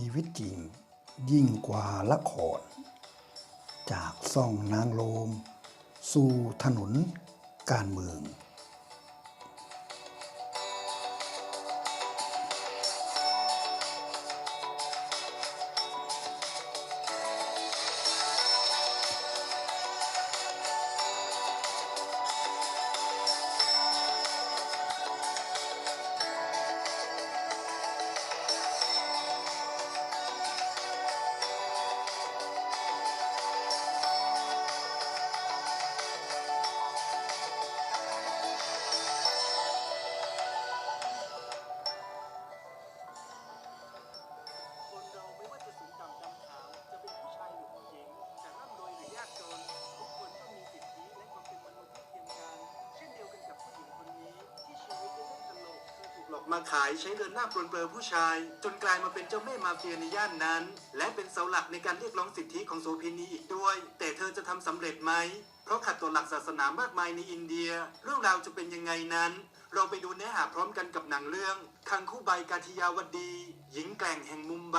ชีวิตจริงยิ่งกว่าละคร จากซ่องนางโลม สู่ถนนการเมือง มาขายใช้เดินหน้าปลนเปลือผู้ชาย จนกลายมาเป็นเจ้าแม่มาเฟียในย่านนั้น และเป็นเสาหลักในการเรียกร้องสิทธิของโสเภณีอีกด้วย แต่เธอจะทำสำเร็จไหม เพราะขัดต่อหลักศาสนามากมายในอินเดีย เรื่องราวจะเป็นยังไงนั้น เราไปดูเนื้อหาพร้อมกันกับหนังเรื่อง คังคู่ใบกาทิยาวดี หญิงแกร่งแห่งมุมไบ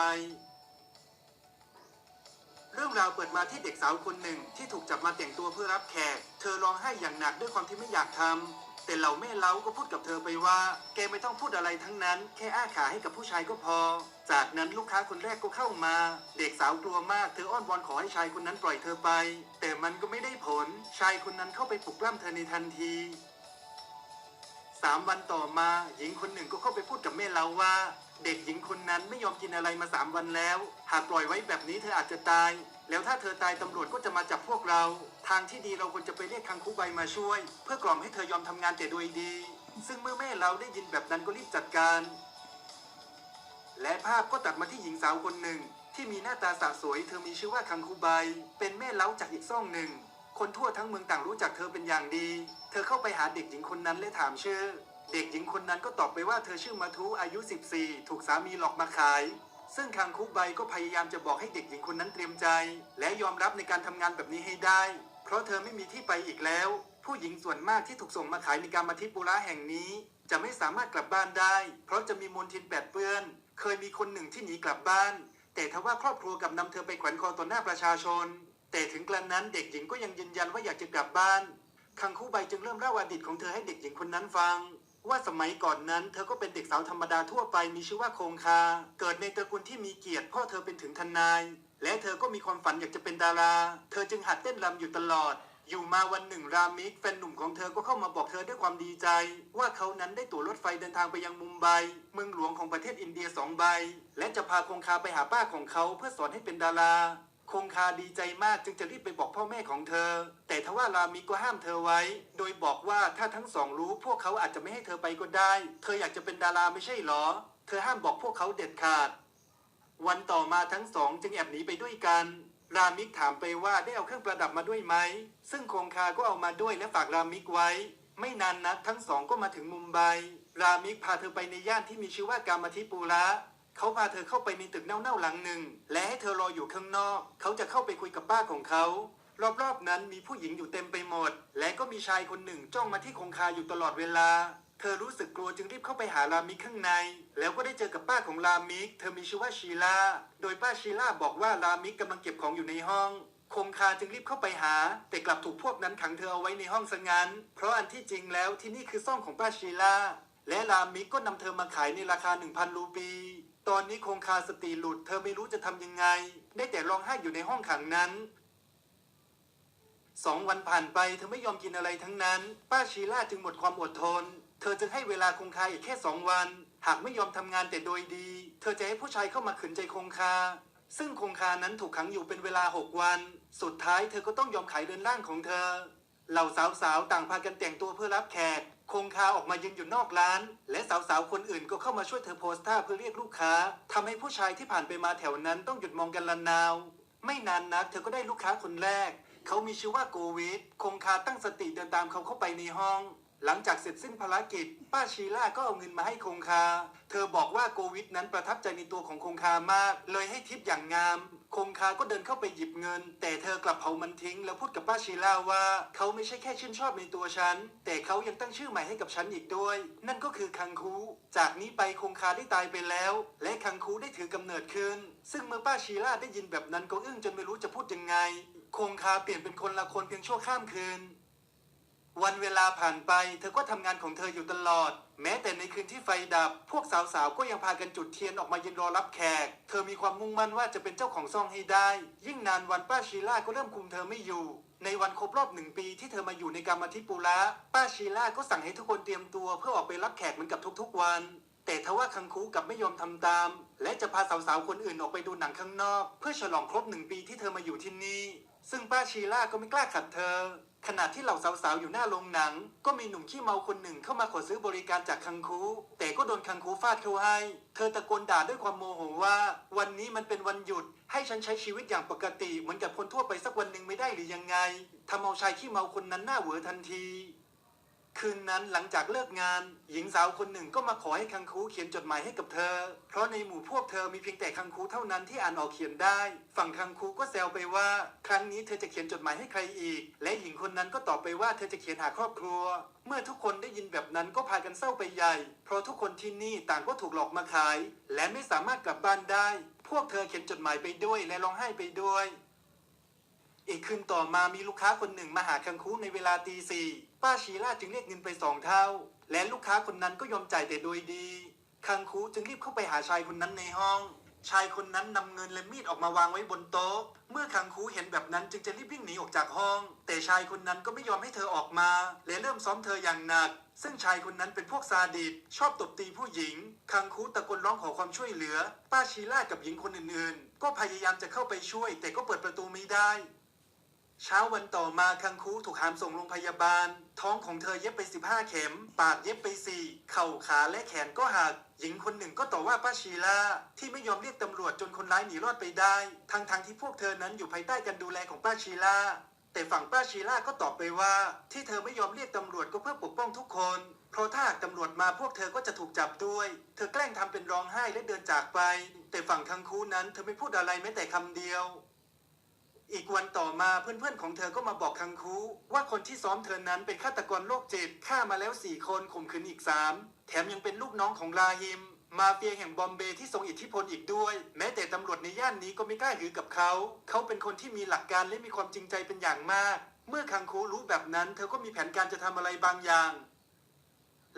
เรื่องราวเปิดมาที่เด็กสาวคนหนึ่งที่ถูกจับมาแต่งตัวเพื่อรับแขก เธอร้องไห้อย่างหนักด้วยความที่ไม่อยากทำ แต่เหล่าแม่เล้าก็พูดกับเธอไปว่า แกไม่ต้องพูดอะไรทั้งนั้น แค่อ้าขาให้กับผู้ชายก็พอ จากนั้นลูกค้าคนแรกก็เข้ามา เด็กสาวกลัวมากเธออ้อนวอนขอให้ชายคนนั้นปล่อยเธอไป แต่มันก็ไม่ได้ผล ชายคนนั้นเข้าไปปลุกปล้ำเธอในทันทีสามวันต่อมาหญิงคนหนึ่งก็เข้าไปพูดกับแม่เราว่า เด็กหญิงคนนั้นไม่ยอมกินอะไรมาสามวันแล้ว หากปล่อยไว้แบบนี้เธออาจจะตาย แล้วถ้าเธอตายตำรวจก็จะมาจับพวกเรา ทางที่ดีเราควรจะไปเรียกคังคูใบมาช่วย เพื่อกล่อมให้เธอยอมทำงานแต่โดยดี ซึ่งเมื่อแม่เราได้ยินแบบนั้นก็รีบจัดการ และภาพก็ตัดมาที่หญิงสาวคนหนึ่ง ที่มีหน้าตาสะสวย เธอมีชื่อว่าคังคูใบ เป็นแม่เล้าจากอีกซ่องหนึ่ง คนทั่วทั้งเมืองต่างรู้จักเธอเป็นอย่างดี เธอเข้าไปหาเด็กหญิงคนนั้นและถามชื่อ เด็กหญิงคนนั้นก็ตอบไปว่าเธอชื่อมาทุอายุ 14 ถูกสามีหลอกมาขาย ซึ่งคังคุกใบก็พยายามจะบอกให้เด็กหญิงคนนั้นเตรียมใจ และยอมรับในการทำงานแบบนี้ให้ได้ เพราะเธอไม่มีที่ไปอีกแล้ว ผู้หญิงส่วนมากที่ถูกส่งมาขายในการมาทิปุระแห่งนี้ จะไม่สามารถกลับบ้านได้ เพราะจะมีมลทินแปดเปื้อน เคยมีคนหนึ่งที่หนีกลับบ้าน แต่ทว่าครอบครัวกับนำเธอไปแขวนคอต่อหน้าประชาชน แต่ถึงกระนั้นเด็กหญิงก็ยังยืนยันว่าอยากจะกลับบ้านคังคู่ใบจึงเริ่มเล่าอดีตของเธอให้เด็กหญิงคนนั้นฟัง ว่าสมัยก่อนนั้น เธอก็เป็นเด็กสาวธรรมดาทั่วไปมีชื่อว่าคงคา เกิดในตระกูลที่มีเกียรติพ่อเธอเป็นถึงทนาย และเธอก็มีความฝันอยากจะเป็นดารา เธอจึงหัดเต้นรำอยู่ตลอด อยู่มาวันหนึ่งรามิกแฟนหนุ่มของเธอก็เข้ามาบอกเธอด้วยความดีใจ ว่าเขานั้นได้ตั๋วรถไฟเดินทางไปยังมุมไบเมืองหลวงของประเทศอินเดียสองใบ และจะพาคงคาไปหาป้าของเขาเพื่อสอนให้เป็นดารา คงคาดีใจมากจึงจะรีบไปบอกพ่อแม่ของเธอ แต่ทว่ารามิก็ห้ามเธอไว้ โดยบอกว่าถ้าทั้งสองรู้พวกเขาอาจจะไม่ให้เธอไปก็ได้ เธออยากจะเป็นดาราไม่ใช่หรอ เธอห้ามบอกพวกเขาเด็ดขาด วันต่อมาทั้งสองจึงแอบหนีไปด้วยกัน รามิกถามไปว่าได้เอาเครื่องประดับมาด้วยไหม ซึ่งคงคาก็เอามาด้วยและฝากรามิกไว้ ไม่นานนักทั้งสองก็มาถึงมุมไบ รามิกพาเธอไปในย่านที่มีชื่อว่ากามาทิปูระ เขาพาเธอเข้าไปในตึกเน่าๆหลังหนึ่ง และให้เธอรออยู่ข้างนอก เขาจะเข้าไปคุยกับป้าของเขา รอบๆนั้นมีผู้หญิงอยู่เต็มไปหมด และก็มีชายคนหนึ่งจ้องมาที่คงคาอยู่ตลอดเวลา เธอรู้สึกกลัวจึงรีบเข้าไปหารามิกข้างใน แล้วก็ได้เจอกับป้าของรามิก เธอมีชื่อว่าชีลา โดยป้าชีลาบอกว่ารามิกกำลังเก็บของอยู่ในห้องคงคาจึงรีบเข้าไปหา แต่กลับถูกพวกนั้นขังเธอเอาไว้ในห้องซะงั้น เพราะอันที่จริงแล้วที่นี่คือซ่องของป้าชีลาและรามิกก็นำเธอมาขายในราคา 1,000 รูปี ตอนนี้คงคาสติหลุด เธอไม่รู้จะทำยังไง ได้แต่ร้องไห้อยู่ในห้องขังนั้นสองวันผ่านไปเธอไม่ยอมกินอะไรทั้งนั้น ป้าชีล่าจึงหมดความอดทน เธอจึงให้เวลาคงคาอีกแค่สองวัน หากไม่ยอมทำงานแต่โดยดี เธอจะให้ผู้ชายเข้ามาขืนใจคงคา ซึ่งคงคานั้นถูกขังอยู่เป็นเวลาหกวัน สุดท้ายเธอก็ต้องยอมขายเรือนร่างของเธอ เหล่าสาวๆต่างพากันแต่งตัวเพื่อรับแขก คงคาออกมายืนอยู่นอกร้าน และสาวๆ คนอื่นก็เข้ามาช่วยเธอโพสท่าเพื่อเรียกลูกค้าทำให้ผู้ชายที่ผ่านไปมาแถวนั้นต้องหยุดมองกันละนาว ไม่นานนักเธอก็ได้ลูกค้าคนแรก เขามีชื่อว่าโกวิดคงคาตั้งสติเดินตามเขาเข้าไปในห้อง หลังจากเสร็จสิ้นภารกิจ ป้าชีล่าก็เอาเงินมาให้คงคา เธอบอกว่าโกวิดนั้นประทับใจในตัวของคงคามาก เลยให้ทิปอย่างงาม คงคาก็เดินเข้าไปหยิบเงิน แต่เธอกลับเผามันทิ้ง แล้วพูดกับป้าชีลาว่า เขาไม่ใช่แค่ชื่นชอบในตัวฉัน แต่เขายังตั้งชื่อใหม่ให้กับฉันอีกด้วย นั่นก็คือคังคู จากนี้ไปคงคาได้ตายไปแล้ว และคังคูได้ถือกำเนิดขึ้น ซึ่งเมื่อป้าชีลาได้ยินแบบนั้นก็อึ้งจนไม่รู้จะพูดยังไง คงคาเปลี่ยนเป็นคนละคนเพียงชั่วข้ามคืน วันเวลาผ่านไป เธอก็ทำงานของเธออยู่ตลอด แม้แต่ในคืนที่ไฟดับ พวกสาวๆ ก็ยังพากันจุดเทียนออกมายืนรอรับแขก เธอมีความมุ่งมั่นว่าจะเป็นเจ้าของซองให้ได้ ยิ่งนานวันป้าชีล่าก็เริ่มคุมเธอไม่อยู่ ในวันครบรอบหนึ่งปีที่เธอมาอยู่ในกรรมธิปุระป้าชีล่าก็สั่งให้ทุกคนเตรียมตัวเพื่อออกไปรับแขกเหมือนกับทุกๆวัน แต่ทว่าคังคูกับไม่ยอมทำตาม และจะพาสาวๆ คนอื่นออกไปดูหนังข้างนอก เพื่อฉลองครบหนึ่งปีที่เธอมาอยู่ที่นี่ ซึ่งป้าชีล่าก็ไม่กล้าขัดเธอ ขณะที่เหล่าสาวๆอยู่หน้าโรงหนัง ก็มีหนุ่มขี้เมาคนหนึ่งเข้ามาขอซื้อบริการจากคังคู แต่ก็โดนคังคูฟาดเข้าให้ เธอตะโกนด่าด้วยความโมโหว่า วันนี้มันเป็นวันหยุด ให้ฉันใช้ชีวิตอย่างปกติเหมือนกับคนทั่วไปสักวันหนึ่งไม่ได้หรือยังไงทำเอาชายขี้เมาคนนั้นหน้าเหวอทันที คืนนั้นหลังจากเลิกงาน หญิงสาวคนหนึ่งก็มาขอให้คังคูเขียนจดหมายให้กับเธอ เพราะในหมู่พวกเธอมีเพียงแต่คังคูเท่านั้นที่อ่านออกเขียนได้ ฝั่งคังคูก็แซวไปว่า ครั้งนี้เธอจะเขียนจดหมายให้ใครอีก และหญิงคนนั้นก็ตอบไปว่าเธอจะเขียนหาครอบครัว เมื่อทุกคนได้ยินแบบนั้นก็พากันเศร้าไปใหญ่ เพราะทุกคนที่นี่ต่างก็ถูกหลอกมาขาย และไม่สามารถกลับบ้านได้ พวกเธอเขียนจดหมายไปด้วยและร้องไห้ไปด้วย อีกคืนต่อมามีลูกค้าคนหนึ่งมาหาคังคูในเวลาตีสี่ ป้าชีล่าจึงเรียกเงินไปสองเท่า และลูกค้าคนนั้นก็ยอมจ่ายแต่โดยดี คังคูจึงรีบเข้าไปหาชายคนนั้นในห้อง ชายคนนั้นนำเงินและมีดออกมาวางไว้บนโต๊ะ เมื่อคังคูเห็นแบบนั้นจึงจะรีบวิ่งหนีออกจากห้อง แต่ชายคนนั้นก็ไม่ยอมให้เธอออกมา และเริ่มซ้อมเธออย่างหนัก ซึ่งชายคนนั้นเป็นพวกซาดิสชอบตบตีผู้หญิง คังคูตะโกนร้องขอความช่วยเหลือ ป้าชีล่ากับหญิงคนอื่นๆ ก็พยายามจะเข้าไปช่วย แต่ก็เปิดประตูไม่ได้ เช้าวันต่อมาคังคูถูกหามส่งโรงพยาบาล ท้องของเธอเย็บไป 15 เข็ม ปากเย็บไป4เข่าขาและแขนก็หัก หญิงคนหนึ่งก็ต่อว่าป้าชีลา ที่ไม่ยอมเรียกตำรวจจนคนร้ายหนีรอดไปได้ ทั้งทงที่พวกเธอนั้นอยู่ภายใต้การดูแลของป้าชีลา แต่ฝั่งป้าชีลาก็ตอบไปว่า ที่เธอไม่ยอมเรียกตำรวจก็เพื่อปกป้องทุกคน เพราะถ้าหากตำรวจมาพวกเธอก็จะถูกจับด้วย เธอแกล้งทำเป็นร้องไห้และเดินจากไป แต่ฝั่งคังคูนั้นเธอไม่พูดอะไรแม้แต่คำเดียว อีกวันต่อมาเพื่อนๆของเธอก็มาบอกคังคูว่าคนที่ซ้อมเธอนั้นเป็นฆาตกรโรคจิตฆ่ามาแล้วสี่คนข่มขืนอีกสามแถมยังเป็นลูกน้องของลาฮิม มาเฟียแห่งบอมเบย์ที่ทรงอิทธิพลอีกด้วย แม้แต่ตำรวจในย่านนี้ก็ไม่กล้าหือกับเขา เขาเป็นคนที่มีหลักการและมีความจริงใจเป็นอย่างมาก เมื่อคังคูรู้แบบนั้น เธอก็มีแผนการจะทำอะไรบางอย่าง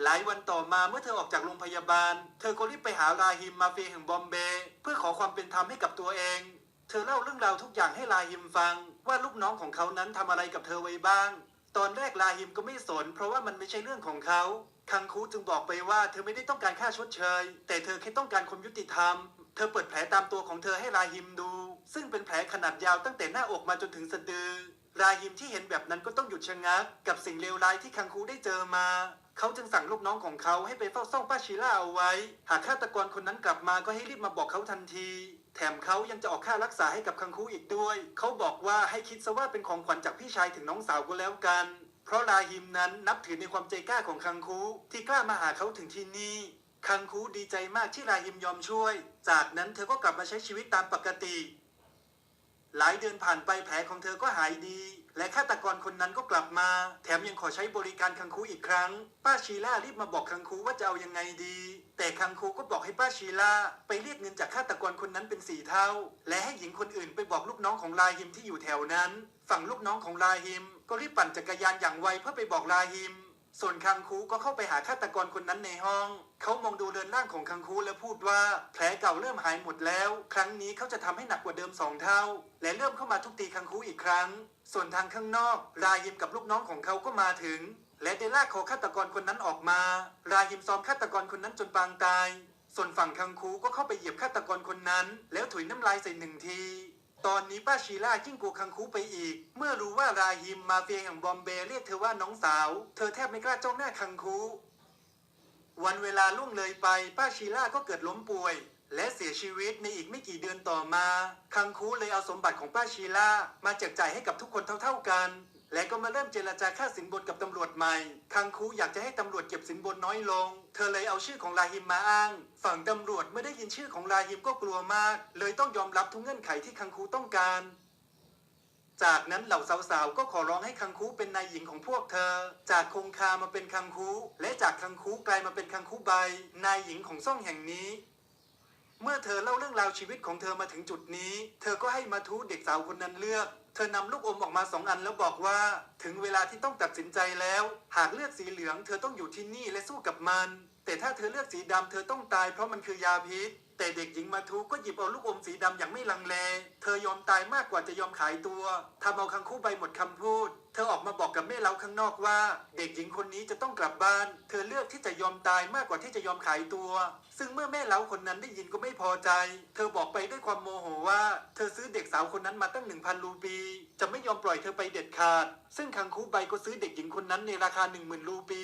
หลายวันต่อมาเมื่อเธอออกจากโรงพยาบาล เธอก็รีบไปหาลาฮิมมาเฟียแห่งบอมเบย์เพื่อขอความเป็นธรรมให้กับตัวเอง เธอเล่าเรื่องราวทุกอย่างให้ลาฮิมฟัง ว่าลูกน้องของเขานั้นทำอะไรกับเธอไว้บ้าง ตอนแรกลาฮิมก็ไม่สน เพราะว่ามันไม่ใช่เรื่องของเขาคังคูจึงบอกไปว่าเธอไม่ได้ต้องการค่าชดเชย แต่เธอแค่ต้องการความยุติธรรม เธอเปิดแผลตามตัวของเธอให้ลาฮิมดู ซึ่งเป็นแผลขนาดยาวตั้งแต่หน้าอกมาจนถึงสะดือราฮิมที่เห็นแบบนั้นก็ต้องหยุดชะงัก กับสิ่งเลวร้ายที่คังคูได้เจอมา เขาจึงสั่งลูกน้องของเขาให้ไปเฝ้าซ่องป้าชิล่าเอาไว้ หากฆาตกรคนนั้นกลับมาก็ให้รีบมาบอกเขาทันที ถมเขายังจะออกค่ารักษาให้กับคังคูอีกด้วย เขาบอกว่าให้คิดซะว่าเป็นของขวัญจากพี่ชายถึงน้องสาวก็แล้วกัน เพราะลาฮิมนั้นนับถือในความใจกล้าของคังคูที่กล้ามาหาเขาถึงที่นี่ คังคูดีใจมากที่ลาฮิมยอมช่วย จากนั้นเธอก็กลับมาใช้ชีวิตตามปกติ หลายเดือนผ่านไปแผลของเธอก็หายดี และฆาตกรคนนั้นก็กลับมา แถมยังขอใช้บริการคังคูอีกครั้ง ป้าชีล่ารีบมาบอกคังคูว่าจะเอายังไงดี แต่คังคูก็บอกให้ป้าชีล่าไปเรียกเงินจากฆาตกรคนนั้นเป็นสี่เท่า และให้หญิงคนอื่นไปบอกลูกน้องของลาฮิมที่อยู่แถวนั้น ฝั่งลูกน้องของลาฮิม ก็รีบปั่นจักรยานอย่างไวเพื่อไปบอกลาฮิม ส่วนคังคูก็เข้าไปหาฆาตกรคนนั้นในห้อง เขามองดูเรือนร่างของคังคูและพูดว่าแผลเก่าเริ่มหายหมดแล้ว ครั้งนี้เขาจะทำให้หนักกว่าเดิมสองเท่า และเริ่มเข้ามาทุบตีคังคูอีกครั้ง ส่วนทางข้างนอก รายิมกับลูกน้องของเขาก็มาถึง และได้ลากคอฆาตกรคนนั้นออกมา รายิมซ้อมฆาตกรคนนั้นจนปางตาย ส่วนฝั่งคังคูก็เข้าไปเหยียบฆาตกรคนนั้น แล้วถุยน้ำลายใส่หนึ่งที ตอนนี้ป้าชีล่ายิ่งกลัวคังคูไปอีก เมื่อรู้ว่าราฮิมมาเฟียแห่งบอมเบย์เรียกเธอว่าน้องสาว เธอแทบไม่กล้าจ้องหน้าคังคูวันเวลาล่วงเลยไป ป้าชีล่าก็เกิดล้มป่วย และเสียชีวิตในอีกไม่กี่เดือนต่อมา คังคูเลยเอาสมบัติของป้าชีลามาแจกจ่ายให้กับทุกคนเท่าๆกัน และก็มาเริ่มเจรจาค่าสินบนกับตำรวจใหม่ คังคูอยากจะให้ตำรวจเก็บสินบนน้อยลง เธอเลยเอาชื่อของลาฮิมมาอ้าง ฝั่งตำรวจเมื่อได้ยินชื่อของลาฮิมก็กลัวมาก เลยต้องยอมรับทุกเงื่อนไขที่คังคูต้องการจากนั้นเหล่าสาวๆ ก็ขอร้องให้คังคูเป็นนายหญิงของพวกเธอ จากคงคามาเป็นคังคูและจากคังคูกลายมาเป็นคังคูใบ นายหญิงของซ่องแห่งนี้ เมื่อเธอเล่าเรื่องราวชีวิตของเธอมาถึงจุดนี้ เธอก็ให้มาทูเด็กสาวคนนั้นเลือก เธอนำลูกอมออกมาสองอันแล้วบอกว่า ถึงเวลาที่ต้องตัดสินใจแล้ว หากเลือกสีเหลือง เธอต้องอยู่ที่นี่และสู้กับมัน แต่ถ้าเธอเลือกสีดำเธอต้องตายเพราะมันคือยาพิษ แต่เด็กหญิงมาทูก็หยิบเอาลูกอมสีดำอย่างไม่ลังเล เธอยอมตายมากกว่าจะยอมขายตัวทำเอาคังคู่ใบหมดคำพูด เธอออกมาบอกกับแม่เล้าข้างนอกว่า เด็กหญิงคนนี้จะต้องกลับบ้าน เธอเลือกที่จะยอมตายมากกว่าที่จะยอมขายตัว ซึ่งเมื่อแม่เล้าคนนั้นได้ยินก็ไม่พอใจ เธอบอกไปด้วยความโมโหว่า เธอซื้อเด็กสาวคนนั้นมาตั้งหนึ่งพันรูปี จะไม่ยอมปล่อยเธอไปเด็ดขาด ซึ่งคังคูใบก็ซื้อเด็กหญิงคนนั้นในราคาหนึ่งหมื่นรูปี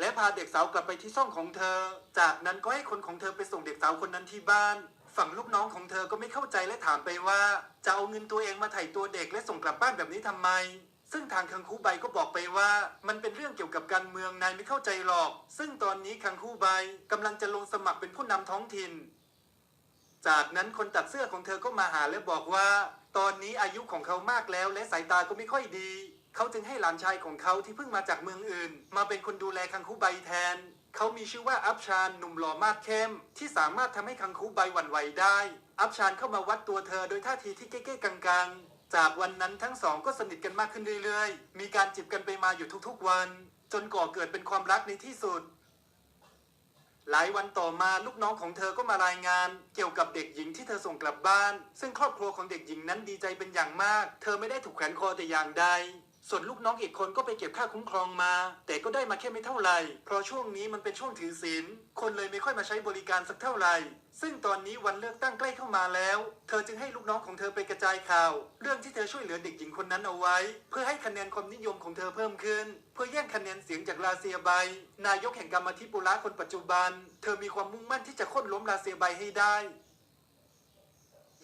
และพาเด็กสาวกลับไปที่ซ่องของเธอ จากนั้นก็ให้คนของเธอไปส่งเด็กสาวคนนั้นที่บ้าน ฝั่งลูกน้องของเธอก็ไม่เข้าใจและถามไปว่า จะเอาเงินตัวเองมาไถ่ตัวเด็กและส่งกลับบ้านแบบนี้ทำไม ซึ่งทางคังคูใบก็บอกไปว่า มันเป็นเรื่องเกี่ยวกับการเมืองนายไม่เข้าใจหรอก ซึ่งตอนนี้คังคูใบกำลังจะลงสมัครเป็นผู้นำท้องถิ่น จากนั้นคนตัดเสื้อของเธอก็มาหาและบอกว่า ตอนนี้อายุของเขามากแล้วและสายตาก็ไม่ค่อยดี เขาจึงให้หลานชายของเขาที่เพิ่งมาจากเมืองอื่น มาเป็นคนดูแลคังคูใบแทนเขามีชื่อว่าอัพชานหนุ่มหล่อมาดเข้ม ที่สามารถทำให้คังคูใบหวั่นไหวได้ อัพชานเข้ามาวัดตัวเธอโดยท่าทีที่เก้ๆกังๆ จากวันนั้นทั้งสองก็สนิทกันมากขึ้นเรื่อยๆ มีการจีบกันไปมาอยู่ทุกๆวัน จนก่อเกิดเป็นความรักในที่สุด หลายวันต่อมาลูกน้องของเธอก็มารายงาน เกี่ยวกับเด็กหญิงที่เธอส่งกลับบ้าน ซึ่งครอบครัวของเด็กหญิงนั้นดีใจเป็นอย่างมาก เธอไม่ได้ถูกแขวนคอแต่อย่างใด ส่วนลูกน้องอีกคนก็ไปเก็บค่าคุ้มครองมา แต่ก็ได้มาแค่ไม่เท่าไหร่ เพราะช่วงนี้มันเป็นช่วงถือศีล คนเลยไม่ค่อยมาใช้บริการสักเท่าไหร่ ซึ่งตอนนี้วันเลือกตั้งใกล้เข้ามาแล้ว เธอจึงให้ลูกน้องของเธอไปกระจายข่าว เรื่องที่เธอช่วยเหลือเด็กหญิงคนนั้นเอาไว้ เพื่อให้คะแนนความนิยมของเธอเพิ่มขึ้น เพื่อแย่งคะแนนเสียงจากลาเซียไบ นายกแห่งกรรมธิปุระคนปัจจุบัน เธอมีความมุ่งมั่นที่จะโค่นล้มลาเซียไบให้ได้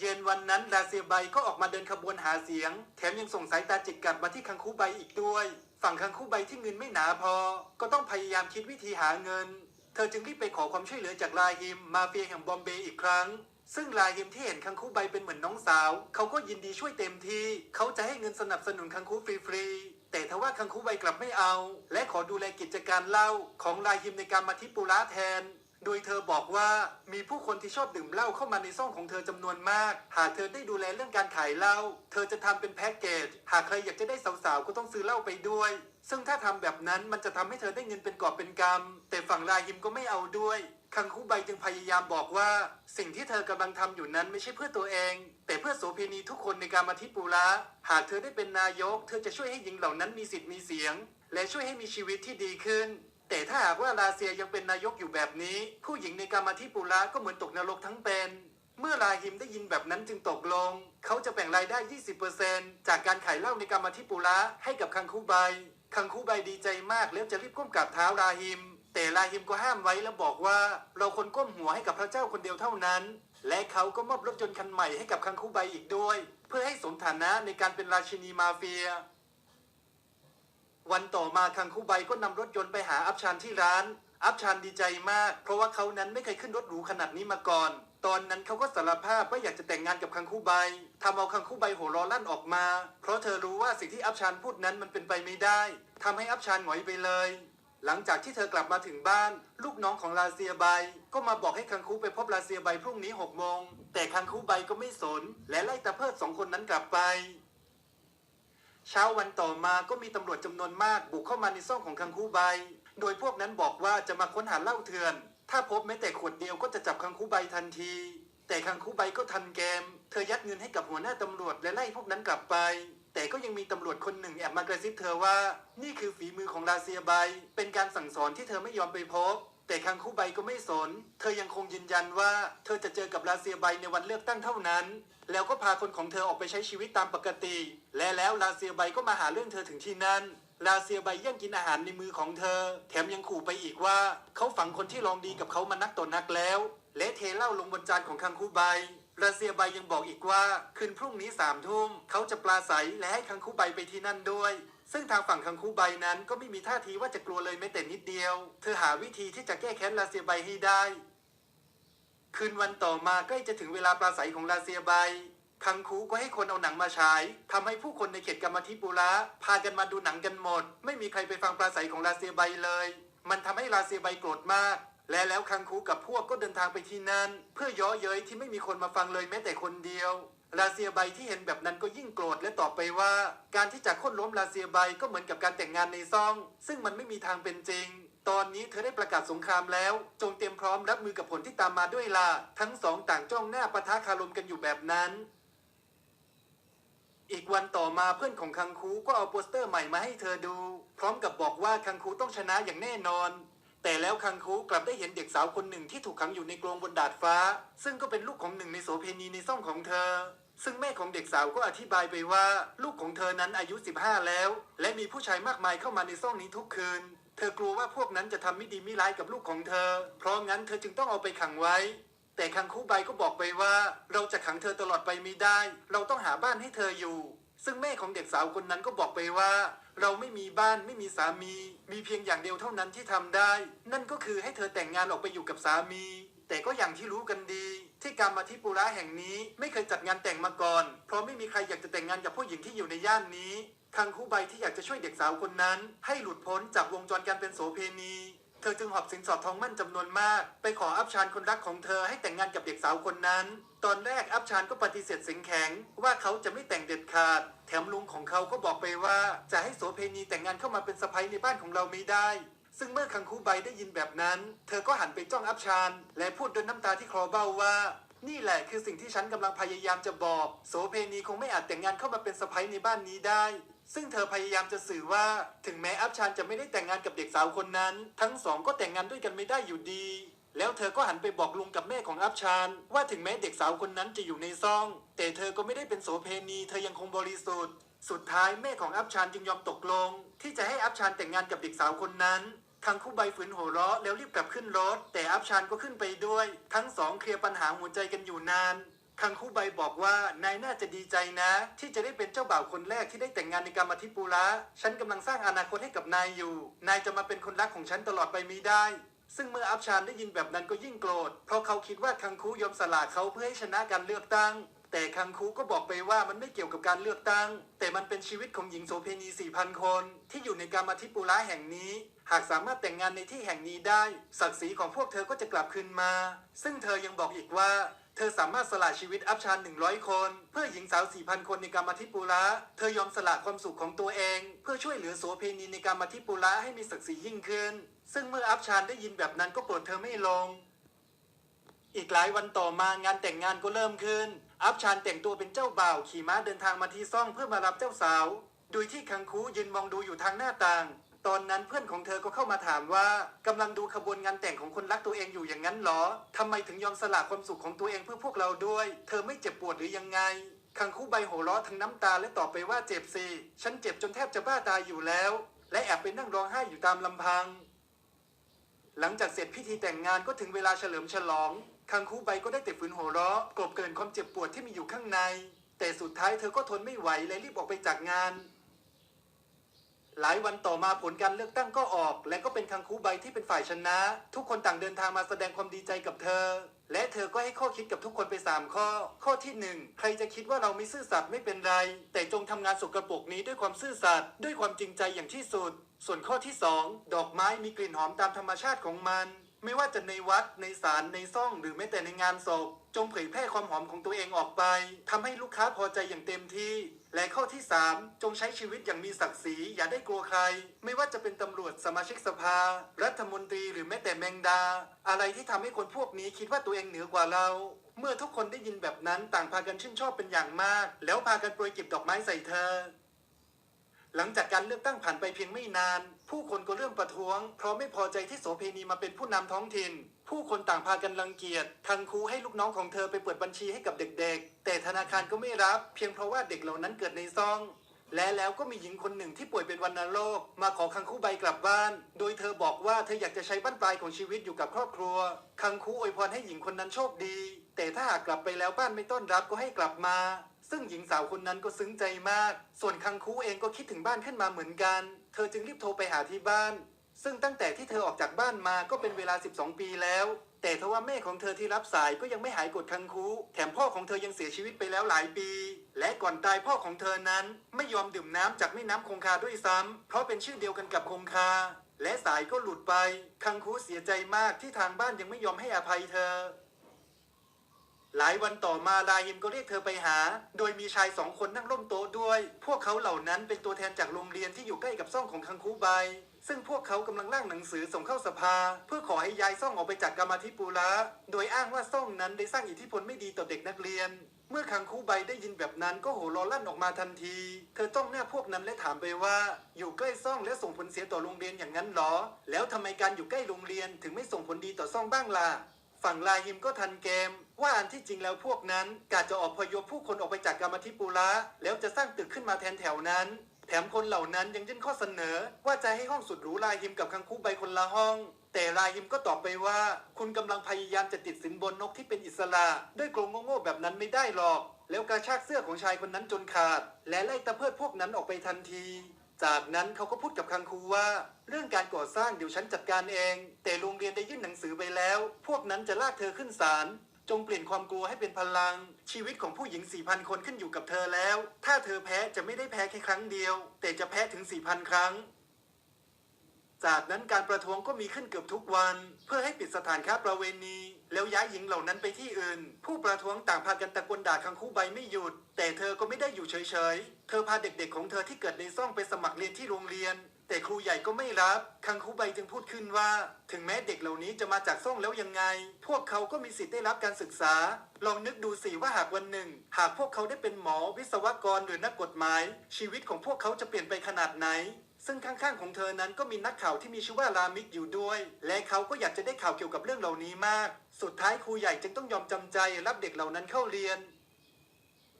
เย็นวันนั้นลาเซียไบก็ออกมาเดินขบวนหาเสียง แถมยังส่งสายตาจิกกัดมาที่คังคูใบอีกด้วย ฝั่งคังคูใบที่เงินไม่หนาพอ ก็ต้องพยายามคิดวิธีหาเงิน เธอจึงรีบไปขอความช่วยเหลือจากลาฮิม มาเฟียแห่งบอมเบย์อีกครั้ง ซึ่งลาฮิมที่เห็นคังคูใบเป็นเหมือนน้องสาว เขาก็ยินดีช่วยเต็มที่ เขาจะให้เงินสนับสนุนคังคูฟรีๆ แต่ทว่าคังคูใบกลับไม่เอา และขอดูแลกิจการเล้าของลาฮิมในการมาทิปุระแทน โดยเธอบอกว่ามีผู้คนที่ชอบดื่มเหล้าเข้ามาในซ่องของเธอจำนวนมาก หากเธอได้ดูแลเรื่องการขายเหล้า เธอจะทำเป็นแพ็กเกจ หากใครอยากจะได้สาวๆ ก็ต้องซื้อเหล้าไปด้วย ซึ่งถ้าทำแบบนั้นมันจะทำให้เธอได้เงินเป็นกอบเป็นกำแต่ฝั่งลาฮิมก็ไม่เอาด้วยคังคูใบจึงพยายามบอกว่าสิ่งที่เธอกำลังทำอยู่นั้นไม่ใช่เพื่อตัวเอง แต่เพื่อโสเภณีทุกคนในการมาทิปุระหากเธอได้เป็นนายก เธอจะช่วยให้หญิงเหล่านั้นมีสิทธิ์มีเสียง และช่วยให้มีชีวิตที่ดีขึ้น แต่ถ้าหากว่าลาเซียยังเป็นนายกอยู่แบบนี้ ผู้หญิงในกามาธิปุระก็เหมือนตกนรกทั้งเป็น เมื่อลาฮิมได้ยินแบบนั้นจึงตกลง เขาจะแบ่งรายได้ 20%จากการขายเหล้าในกามาธิปุระให้กับคังคูใบคังคูใบดีใจมากแล้วจะรีบก้มกราบเท้าลาฮิม แต่ลาฮิมก็ห้ามไว้แล้วบอกว่า เราควรก้มหัวให้กับพระเจ้าคนเดียวเท่านั้น และเขาก็มอบรถยนต์คันใหม่ให้กับคังคูใบอีกด้วย เพื่อให้สมฐานะในการเป็นราชินีมาเฟีย วันต่อมาคังคูใบก็นำรถยนต์ไปหาอัพชานที่ร้าน อัพชานดีใจมาก เพราะว่าเขานั้นไม่เคยขึ้นรถหรูขนาดนี้มาก่อน ตอนนั้นเขาก็สารภาพว่าอยากจะแต่งงานกับคังคูใบทำเอาคังคูใบหัวร้อลั่นออกมา เพราะเธอรู้ว่าสิ่งที่อัพชานพูดนั้นมันเป็นไปไม่ได้ทำให้อัพชานหงอยไปเลยหลังจากที่เธอกลับมาถึงบ้าน ลูกน้องของลาเซียไบก็มาบอกให้คังคูไปพบลาเซียไบพรุ่งนี้หกโมง แต่คังคูใบก็ไม่สน และไล่ตะเพิดสองคนนั้นกลับไป เช้าวันต่อมาก็มีตำรวจจำนวนมากบุกเข้ามาในซ่องของคังคูใบ โดยพวกนั้นบอกว่าจะมาค้นหาเหล้าเถื่อน ถ้าพบแม้แต่ขวดเดียวก็จะจับคังคูใบทันที แต่คังคูใบก็ทันเกม เธอยัดเงินให้กับหัวหน้าตำรวจและไล่พวกนั้นกลับไป แต่ก็ยังมีตำรวจคนหนึ่งแอบมากระซิบเธอว่า นี่คือฝีมือของลาเซียไบเป็นการสั่งสอนที่เธอไม่ยอมไปพบ แต่คังคู่ใบก็ไม่สน เธอยังคงยืนยันว่า เธอจะเจอกับลาเซียไบในวันเลือกตั้งเท่านั้น แล้วก็พาคนของเธอออกไปใช้ชีวิตตามปกติ และแล้วลาเซียไบก็มาหาเรื่องเธอถึงที่นั่นลาเซียไบย่งกินอาหารในมือของเธอ แถมยังขู่ไปอีกว่าเขาฝังคนที่ลองดีกับเขามานักต่อนักแล้ว และเทเหล้าลงบนจานของคังคูใบรัสเซียใบยังบอกอีกว่า คืนพรุ่งนี้สามทุ่มเขาจะปลาใสและให้คังคูใบไปที่นั่นด้วย ซึ่งทางฝั่งคังคูใบนั้นก็ไม่มีท่าทีว่าจะกลัวเลยแม้แต่นิดเดียว เธอหาวิธีที่จะแก้แค้นรัสเซียใบให้ได้ คืนวันต่อมาใกล้จะถึงเวลาปราศัยของลาเซียใบคังคูก็ให้คนเอาหนังมาฉายทำให้ผู้คนในเขตกรรมธิปุระพากันมาดูหนังกันหมด ไม่มีใครไปฟังปราศัยของลาเซียใบเลย มันทำให้ลาเซียใบโกรธมาก และแล้วคังคูกับพวกก็เดินทางไปที่นั่น เพื่อย้อเย้ยที่ไม่มีคนมาฟังเลยแม้แต่คนเดียว ลาเซียใบที่เห็นแบบนั้นก็ยิ่งโกรธและตอบไปว่า การที่จะโค่นล้มลาเซียใบก็เหมือนกับการแต่งงานในซ่อง ซึ่งมันไม่มีทางเป็นจริง ตอนนี้เธอได้ประกาศสงครามแล้ว จงเตรียมพร้อมรับมือกับผลที่ตามมาด้วยล่ะทั้งสองต่างจ้องหน้าปะทะคารมกันอยู่แบบนั้น อีกวันต่อมาเพื่อนของคังคูก็เอาโปสเตอร์ใหม่มาให้เธอดู พร้อมกับบอกว่าคังคูต้องชนะอย่างแน่นอน แต่แล้วคังคูกลับได้เห็นเด็กสาวคนหนึ่งที่ถูกขังอยู่ในกรงบนดาดฟ้า ซึ่งก็เป็นลูกของหนึ่งในโสเพณีในซ่องของเธอ ซึ่งแม่ของเด็กสาวก็อธิบายไปว่า ลูกของเธอนั้นอายุ 15 แล้ว และมีผู้ชายมากมายเข้ามาในซ่องนี้ทุกคืน เธอกลัวว่าพวกนั้นจะทำไม่ดีไม่ร้ายกับลูกของเธอ เพราะงั้นเธอจึงต้องเอาไปขังไว้แต่คังคูใบก็บอกไปว่า เราจะขังเธอตลอดไปไม่ได้ เราต้องหาบ้านให้เธออยู่ ซึ่งแม่ของเด็กสาวคนนั้นก็บอกไปว่า เราไม่มีบ้านไม่มีสามี มีเพียงอย่างเดียวเท่านั้นที่ทำได้ นั่นก็คือให้เธอแต่งงานออกไปอยู่กับสามี แต่ก็อย่างที่รู้กันดี ที่การมาที่ปุระแห่งนี้ไม่เคยจัดงานแต่งมาก่อน เพราะไม่มีใครอยากจะแต่งงานกับผู้หญิงที่อยู่ในย่านนี้คังคูใบที่อยากจะช่วยเด็กสาวคนนั้น ให้หลุดพ้นจากวงจรการเป็นโสเพณี เธอจึงหอบสินสอดทองมั่นจำนวนมาก ไปขออัพชานคนรักของเธอให้แต่งงานกับเด็กสาวคนนั้น ตอนแรกอัพชานก็ปฏิเสธสียงแข็ง ว่าเขาจะไม่แต่งเด็ดขาด แถมลุงของเขาก็บอกไปว่าจะให้โสเพณีแต่งงานเข้ามาเป็นสะใภ้ในบ้านของเราไม่ได้ ซึ่งเมื่อคังคูใบได้ยินแบบนั้น เธอก็หันไปจ้องอัพชาน และพูดด้วยน้ำตาที่คลอเบ้าว่านี่แหละคือสิ่งที่ฉันกำลังพยายามจะบอก โสเพณีคงไม่อาจแต่งงานเข้ามาเป็นสะใภ้ในบ้านนี้ได้ ซึ่งเธอพยายามจะสื่อว่าถึงแม้อัพชานจะไม่ได้แต่งงานกับเด็กสาวคนนั้น ทั้งสองก็แต่งงานด้วยกันไม่ได้อยู่ดี แล้วเธอก็หันไปบอกลุงกับแม่ของอัพชานว่าถึงแม้เด็กสาวคนนั้นจะอยู่ในซ่อง แต่เธอก็ไม่ได้เป็นโสเพณี เธอยังคงบริสุทธิ์ สุดท้ายแม่ของอัพชานจึงยอมตกลง ที่จะให้อัพชานแต่งงานกับเด็กสาวคนนั้นคังคู่ใบฝืนหัวเราะแล้วรีบกลับขึ้นรถ แต่อัพชานก็ขึ้นไปด้วย ทั้งสองเคลียร์ปัญหาหัวใจกันอยู่นาน คังคูใบบอกว่านายน่าจะดีใจนะ ที่จะได้เป็นเจ้าบ่าวคนแรกที่ได้แต่งงานในกรรมธิปุระฉันกำลังสร้างอนาคตให้กับนายอยู่ นายจะมาเป็นคนรักของฉันตลอดไปไม่ได้ ซึ่งเมื่ออัพชานได้ยินแบบนั้นก็ยิ่งโกรธ เพราะเขาคิดว่าคังคูยอมสละเขาเพื่อให้ชนะการเลือกตั้ง แต่คังคูก็บอกไปว่ามันไม่เกี่ยวกับการเลือกตั้ง แต่มันเป็นชีวิตของหญิงโสเพณี4,000 คน ที่อยู่ในกรรมธิปุระแห่งนี้หากสามารถแต่งงานในที่แห่งนี้ได้ ศักดิ์ศรีของพวกเธอก็จะกลับคืนมา ซึ่งเธอยังบอกอีกว่า เธอสามารถสละชีวิตอัพชาน100 คน เพื่อหญิงสาว 4,000 คนในกรรมธิปุระ เธอยอมสละความสุขของตัวเอง เพื่อช่วยเหลือโสเพณีในกรรมธิปุระให้มีศักดิ์ศรียิ่งขึ้น ซึ่งเมื่ออัพชานได้ยินแบบนั้นก็โกรธเธอไม่ลง อีกหลายวันต่อมางานแต่งงานก็เริ่มขึ้น อัพชานแต่งตัวเป็นเจ้าบ่าวขี่ม้าเดินทางมาที่ซ่องเพื่อมารับเจ้าสาว โดยที่คังคูยืนมองดูอยู่ทางหน้าต่าง ตอนนั้นเพื่อนของเธอก็เข้ามาถามว่ากำลังดูขบวนงานแต่งของคนรักตัวเองอยู่อย่างนั้นเหรอทำไมถึงยอมสละความสุขของตัวเองเพื่อพวกเราด้วย เธอไม่เจ็บปวดหรือยังไงคังคู่ใบโหวเราะทั้งน้ำตาและตอบไปว่าเจ็บสิฉันเจ็บจนแทบจะบ้าตายอยู่แล้ว และแอบไปนั่งร้องไห้อยู่ตามลำพัง หลังจากเสร็จพิธีแต่งงานก็ถึงเวลาเฉลิมฉลองคังคู่ใบก็ได้แต่ฝืนหัวเราะกลบเกลื่อนความเจ็บปวดที่มีอยู่ข้างใน แต่สุดท้ายเธอก็ทนไม่ไหวและรีบออกไปจากงาน หลายวันต่อมาผลการเลือกตั้งก็ออก และก็เป็นคังคูใบที่เป็นฝ่ายชนะ ทุกคนต่างเดินทางมาแสดงความดีใจกับเธอ และเธอก็ให้ข้อคิดกับทุกคนไป 3 ข้อ ข้อที่ 1 ใครจะคิดว่าเราไม่ซื่อสัตย์ไม่เป็นไร แต่จงทำงานสกรปรกนี้ด้วยความซื่อสัตย์ด้วยความจริงใจอย่างที่สุด ส่วนข้อที่ 2 ดอกไม้มีกลิ่นหอมตามธรรมชาติของมัน ไม่ว่าจะในวัดในศาลในซ่องหรือแม้แต่ในงานศพ จงเผยแพร่ความหอมของตัวเองออกไปทำให้ลูกค้าพอใจอย่างเต็มที่ และข้อที่ 3 จงใช้ชีวิตอย่างมีศักดิ์ศรีอย่าได้กลัวใคร ไม่ว่าจะเป็นตำรวจสมาชิกสภา รัฐมนตรีหรือแม้แต่แมงดา อะไรที่ทำให้คนพวกนี้คิดว่าตัวเองเหนือกว่าเราเมื่อทุกคนได้ยินแบบนั้นต่างพากันชื่นชอบเป็นอย่างมาก แล้วพากันโปรยเก็บดอกไม้ใส่เธอ หลังจากการเลือกตั้งผ่านไปเพียงไม่นาน ผู้คนก็เริ่มประท้วง เพราะไม่พอใจที่โสเพณีมาเป็นผู้นำท้องถิ่น ผู้คนต่างพากันรังเกียจคังคูให้ลูกน้องของเธอไปเปิดบัญชีให้กับเด็กๆ แต่ธนาคารก็ไม่รับ เพียงเพราะว่าเด็กเหล่านั้นเกิดในซอง และแล้วก็มีหญิงคนหนึ่งที่ป่วยเป็นวัณโรค มาขอคังคูใบกลับบ้าน โดยเธอบอกว่าเธออยากจะใช้บั้นปลายของชีวิตอยู่กับครอบครัว คังคูอวยพรให้หญิงคนนั้นโชคดี แต่ถ้าหากกลับไปแล้วบ้านไม่ต้อนรับก็ให้กลับมา ซึ่งหญิงสาวคนนั้นก็ซึ้งใจมาก ส่วนคังคูเองก็คิดถึงบ้านขึ้นมาเหมือนกัน เธอจึงรีบโทรไปหาที่บ้าน ซึ่งตั้งแต่ที่เธอออกจากบ้านมาก็เป็นเวลา 12 ปีแล้ว แต่ทว่าแม่ของเธอที่รับสายก็ยังไม่หายกดคังคูแถมพ่อของเธอยังเสียชีวิตไปแล้วหลายปี และก่อนตายพ่อของเธอนั้น ไม่ยอมดื่มน้ำจากแม่น้ำคงคาด้วยซ้ำเพราะเป็นชื่อเดียวกันกับคงคา และสายก็หลุดไป คังคูเสียใจมากที่ทางบ้านยังไม่ยอมให้อภัยเธอหลายวันต่อมาลาฮิมก็เรียกเธอไปหา โดยมีชายสองคนนั่งร่วมโต๊ะด้วย พวกเขาเหล่านั้นเป็นตัวแทนจากโรงเรียนที่อยู่ใกล้กับซ่องของคังคูใบ ซึ่งพวกเขากำลังร่างหนังสือส่งเข้าสภา เพื่อขอให้ย้ายซ่องออกไปจากกรรมาธิปุระโดยอ้างว่าซ่องนั้นได้สร้างอิทธิพลไม่ดีต่อเด็กนักเรียน เมื่อคังคูใบได้ยินแบบนั้นก็โห่ร้อลั่นออกมาทันที เธอจ้องหน้าพวกนั้นและถามไปว่า อยู่ใกล้ซ่องและส่งผลเสียต่อโรงเรียนอย่างนั้นหรอ แล้วทำไมการอยู่ใกล้โรงเรียนถึงไม่ส่งผลดีต่อซ่องบ้างล่ะฝั่งลาฮิมก็ทันเกม ว่าอันที่จริงแล้วพวกนั้นกาจะออกพยพผู้คนออกไปจากกรรมธิปุระแล้วจะสร้างตึกขึ้นมาแทนแถวนั้น แถมคนเหล่านั้นยังยื่นข้อเสนอ ว่าจะให้ห้องสุดหรูลายฮิมกับคังคูใบคนละห้อง แต่ลายฮิมก็ตอบไปว่า คุณกำลังพยายามจะติดสินบนนกที่เป็นอิสระด้วยกรงโง่ๆแบบนั้นไม่ได้หรอก แล้วกระชากเสื้อของชายคนนั้นจนขาด และไล่ตะเพิดพวกนั้นออกไปทันที จากนั้นเขาก็พูดกับคังคูว่า เรื่องการก่อสร้างเดี๋ยวฉันจัดการเอง แต่โรงเรียนได้ยื่นหนังสือไปแล้ว พวกนั้นจะลากเธอขึ้นศาล จงเปลี่ยนความกลัวให้เป็นพลัง ชีวิตของผู้หญิง 4,000 คนขึ้นอยู่กับเธอแล้ว ถ้าเธอแพ้จะไม่ได้แพ้แค่ครั้งเดียว แต่จะแพ้ถึง 4,000 ครั้ง จากนั้นการประท้วงก็มีขึ้นเกือบทุกวัน เพื่อให้ปิดสถานค้าประเวณี แล้วย้ายหญิงเหล่านั้นไปที่อื่น ผู้ประท้วงต่างพากันตะโกนด่าคังคู่ใบไม่หยุด แต่เธอก็ไม่ได้อยู่เฉยๆ เธอพาเด็กๆของเธอที่เกิดในซ่องไปสมัครเรียนที่โรงเรียน แต่ครูใหญ่ก็ไม่รับ คังคูใบจึงพูดขึ้นว่า ถึงแม้เด็กเหล่านี้จะมาจากซ่องแล้วยังไง พวกเขาก็มีสิทธิ์ได้รับการศึกษา ลองนึกดูสิว่าหากวันหนึ่ง หากพวกเขาได้เป็นหมอวิศวกรหรือนักกฎหมาย ชีวิตของพวกเขาจะเปลี่ยนไปขนาดไหน ซึ่งข้างๆของเธอนั้นก็มีนักข่าวที่มีชื่อว่ารามิกอยู่ด้วย และเขาก็อยากจะได้ข่าวเกี่ยวกับเรื่องเหล่านี้มาก สุดท้ายครูใหญ่จึงต้องยอมจำใจรับเด็กเหล่านั้นเข้าเรียน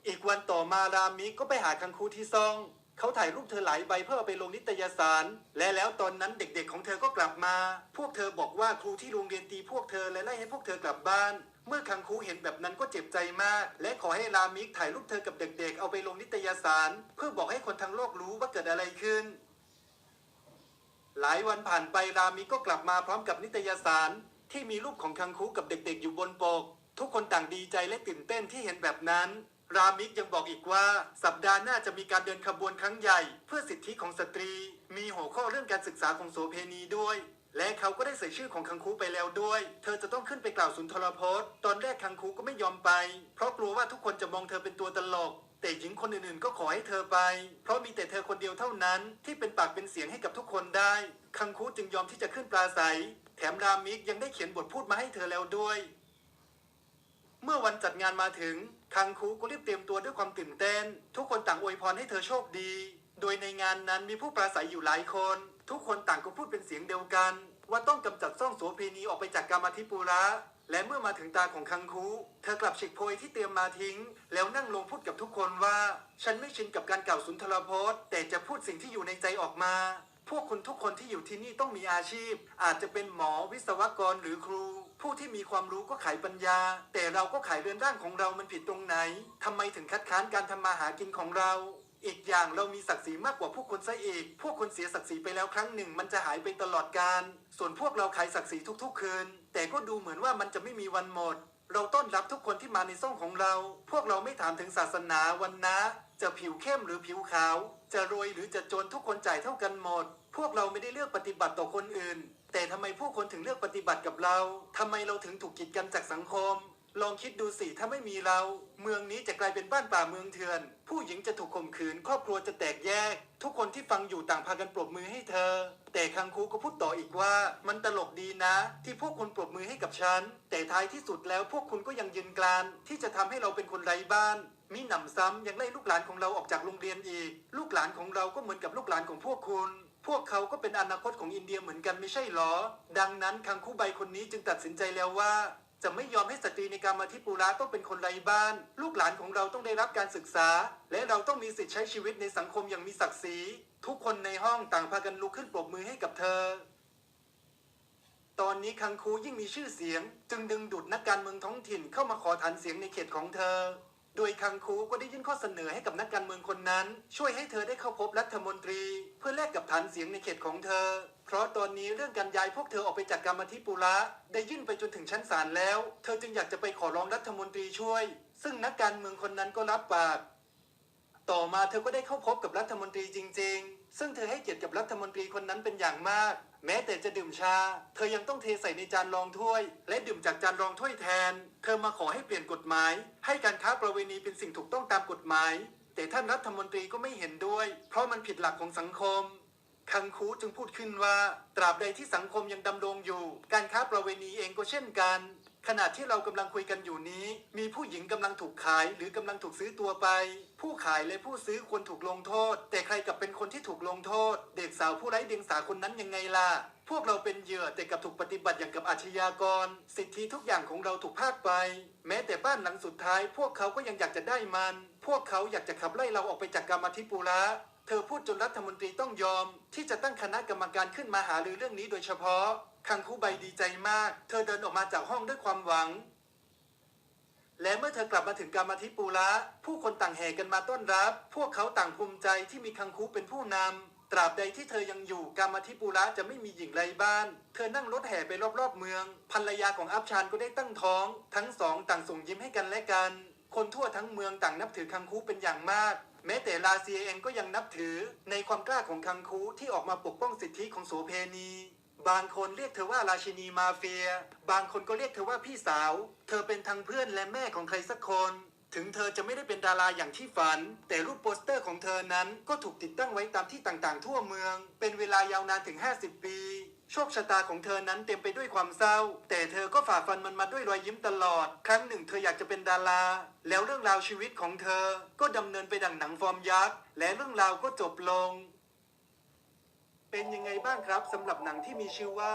อีกวันต่อมารามิกก็ไปหาคังคูที่ซ่อง เขาถ่ายรูปเธอหลายใบเพื่อเอาไปลงนิตยสาร และแล้วตอนนั้นเด็กๆของเธอก็กลับมา พวกเธอบอกว่าครูที่โรงเรียนตีพวกเธอและไล่ให้พวกเธอกลับบ้าน เมื่อคังคูเห็นแบบนั้นก็เจ็บใจมาก และขอให้รามิกถ่ายรูปเธอกับเด็กๆ เอาไปลงนิตยสาร เพื่อบอกให้คนทั้งโลกรู้ว่าเกิดอะไรขึ้น หลายวันผ่านไปรามิกก็กลับมาพร้อมกับนิตยสาร ที่มีรูปของคังคูกับเด็กๆ อยู่บนปก ทุกคนต่างดีใจและตื่นเต้นที่เห็นแบบนั้น รามิกยังบอกอีกว่า สัปดาห์หน้าจะมีการเดินขบวนครั้งใหญ่ เพื่อสิทธิของสตรี มีหัวข้อเรื่องการศึกษาของโสเพณีด้วย และเขาก็ได้ใส่ชื่อของคังคูไปแล้วด้วย เธอจะต้องขึ้นไปกล่าวสุนทรพจน์ ตอนแรกคังคูก็ไม่ยอมไป เพราะกลัวว่าทุกคนจะมองเธอเป็นตัวตลก แต่หญิงคนอื่นๆ ก็ขอให้เธอไป เพราะมีแต่เธอคนเดียวเท่านั้น ที่เป็นปากเป็นเสียงให้กับทุกคนได้ คังคูจึงยอมที่จะขึ้นปราศัย แถมรามิกยังได้เขียนบทพูดมาให้เธอแล้วด้วย เมื่อวันจัดงานมาถึง คังคูก็รีบเตรียมตัวด้วยความตื่นเต้น ทุกคนต่างอวยพรให้เธอโชคดี โดยในงานนั้นมีผู้ปราศัยอยู่หลายคน ทุกคนต่างก็พูดเป็นเสียงเดียวกัน ว่าต้องกำจัดซ่องโสเพณีออกไปจากกรรมาธิปุระ และเมื่อมาถึงตาของคังคูเธอกลับฉีกโพยที่เตรียมมาทิ้ง แล้วนั่งลงพูดกับทุกคนว่า ฉันไม่ชินกับการกล่าวสุนทรพจน์ แต่จะพูดสิ่งที่อยู่ในใจออกมา พวกคุณทุกคนที่อยู่ที่นี่ต้องมีอาชีพ อาจจะเป็นหมอวิศวกรหรือครู ผู้ที่มีความรู้ก็ขายปัญญา แต่เราก็ขายเรือนร่างของเรามันผิดตรงไหนทำไมถึงคัดค้านการทำมาหากินของเรา อีกอย่างเรามีศักดิ์ศรีมากกว่าพวกคนซะอีกพวกคนเสียศักดิ์ศรีไปแล้วครั้งหนึ่ง มันจะหายไปตลอดกาลส่วนพวกเราขายศักดิ์ศรีทุกๆ คืน แต่ก็ดูเหมือนว่ามันจะไม่มีวันหมด เราต้อนรับทุกคนที่มาในซ่องของเรา พวกเราไม่ถามถึงศาสนาวันนะจะผิวเข้มหรือผิวขาว จะรวยหรือจะจนทุกคนจ่ายเท่ากันหมด พวกเราไม่ได้เลือกปฏิบัติต่อคนอื่น แต่ทำไมผู้คนถึงเลือกปฏิบัติกับเราทำไมเราถึงถูกกีดกันจากสังคม ลองคิดดูสิถ้าไม่มีเรา เมืองนี้จะกลายเป็นบ้านป่าเมืองเถื่อน ผู้หญิงจะถูกข่มขืน ครอบครัวจะแตกแยก ทุกคนที่ฟังอยู่ต่างพากันปรบมือให้เธอ แต่คังคูก็พูดต่ออีกว่า มันตลกดีนะ ที่พวกคุณปรบมือให้กับฉัน แต่ท้ายที่สุดแล้วพวกคุณก็ยังยืนกรานที่จะทำให้เราเป็นคนไร้บ้านมีหนำซ้ำยังไล่ลูกหลานของเราออกจากโรงเรียนอีก ลูกหลานของเราก็เหมือนกับลูกหลานของพวกคุณ พวกเขาก็เป็นอนาคตของอินเดียเหมือนกันไม่ใช่หรอ ดังนั้นคังคู่ใบคนนี้จึงตัดสินใจแล้วว่า จะไม่ยอมให้สตรีในการมาธิปุระต้องเป็นคนไร้บ้าน ลูกหลานของเราต้องได้รับการศึกษา และเราต้องมีสิทธิ์ใช้ชีวิตในสังคมอย่างมีศักดิ์ศรี ทุกคนในห้องต่างพากันลุกขึ้นปรบมือให้กับเธอ ตอนนี้คังคูยิ่งมีชื่อเสียง จึงดึงดูดนักการเมืองท้องถิ่นเข้ามาขอฐานเสียงในเขตของเธอ โดยคังคูก็ได้ยื่นข้อเสนอให้กับนักการเมืองคนนั้น ช่วยให้เธอได้เข้าพบรัฐมนตรี เพื่อแลกกับฐานเสียงในเขตของเธอ เพราะตอนนี้เรื่องการย้ายพวกเธอออกไปจากกรรมธิปุระได้ยื่นไปจนถึงชั้นศาลแล้ว เธอจึงอยากจะไปขอร้องรัฐมนตรีช่วย ซึ่งนักการเมืองคนนั้นก็รับปาก ต่อมาเธอก็ได้เข้าพบกับรัฐมนตรีจริง ๆ ซึ่งเธอให้เกียรติกับรัฐมนตรีคนนั้นเป็นอย่างมาก แม้แต่จะดื่มชา เธอยังต้องเทใส่ในจานรองถ้วย และดื่มจากจานรองถ้วยแทน เธอมาขอให้เปลี่ยนกฎหมาย ให้การค้าประเวณีเป็นสิ่งถูกต้องตามกฎหมาย แต่ท่านรัฐมนตรีก็ไม่เห็นด้วย เพราะมันผิดหลักของสังคม คังคูจึงพูดขึ้นว่า ตราบใดที่สังคมยังดำรงอยู่ การค้าประเวณีเองก็เช่นกัน ขณะที่เรากำลังคุยกันอยู่นี้ มีผู้หญิงกำลังถูกขาย หรือกำลังถูกซื้อตัวไป ผู้ขายและผู้ซื้อควรถูกลงโทษ แต่ใครกับเป็นคนที่ถูกลงโทษ เด็กสาวผู้ไร้เดียงสาคนนั้นยังไงล่ะพวกเราเป็นเหยื่อแต่กับถูกปฏิบัติอย่างกับอาชญากร สิทธิทุกอย่างของเราถูกพากไป แม้แต่บ้านหลังสุดท้าย พวกเขาก็ยังอยากจะได้มัน พวกเขาอยากจะขับไล่เราออกไปจากกรรมธิปุระเธอพูดจนรัฐมนตรีต้องยอม ที่จะตั้งคณะกรรมการขึ้นมาหารือเรื่องนี้โดยเฉพาะ คังคูใบดีใจมาก เธอเดินออกมาจากห้องด้วยความหวัง และเมื่อเธอกลับมาถึงกรรมธิปุระผู้คนต่างแห่กันมาต้อนรับ พวกเขาต่างภูมิใจที่มีคังคูเป็นผู้นำตราบใดที่เธอยังอยู่กรรมธิปุระจะไม่มีหญิงไร้บ้าน เธอนั่งรถแห่ไปรอบๆเมือง ภรรยาของอับชานก็ได้ตั้งท้อง ทั้งสองต่างส่งยิ้มให้กันและกัน คนทั่วทั้งเมืองต่างนับถือคังคูเป็นอย่างมากแม้แต่ลาเซียเองก็ยังนับถือในความกล้าของคังคูที่ออกมาปกป้องสิทธิของโสเพณี บางคนเรียกเธอว่าราชินีมาเฟีย บางคนก็เรียกเธอว่าพี่สาว เธอเป็นทั้งเพื่อนและแม่ของใครสักคน ถึงเธอจะไม่ได้เป็นดาราอย่างที่ฝัน แต่รูปโปสเตอร์ของเธอนั้นก็ถูกติดตั้งไว้ตามที่ต่างๆ ทั่วเมือง เป็นเวลายาวนานถึง 50 ปีโชคชะตาของเธอนั้นเต็มไปด้วยความเศร้า แต่เธอก็ฝ่าฟันมันมาด้วยรอยยิ้มตลอด ครั้งหนึ่งเธออยากจะเป็นดารา แล้วเรื่องราวชีวิตของเธอก็ดำเนินไปดังหนังฟอร์มยักษ์ และเรื่องราวก็จบลง เป็นยังไงบ้างครับสำหรับหนังที่มีชื่อว่า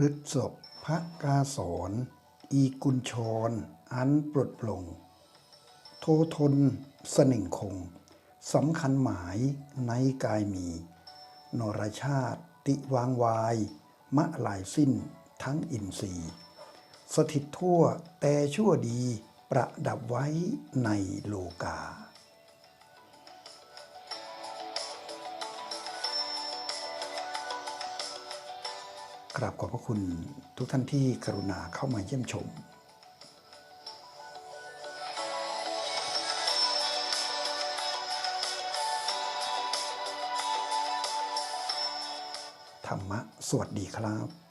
พฤษภพระกาสอนอีกุญชร อันปลดปลง โททนสนิ่งคงสำคัญหมายในกายมี นรชาติติวางวาย มะหลายสิ้นทั้งอินทรีย์ สถิตทั่วแต่ชั่วดีประดับไว้ในโลกา กราบขอบพระคุณทุกท่านที่กรุณาเข้ามาเยี่ยมชมธรรมะสวัสดีครับ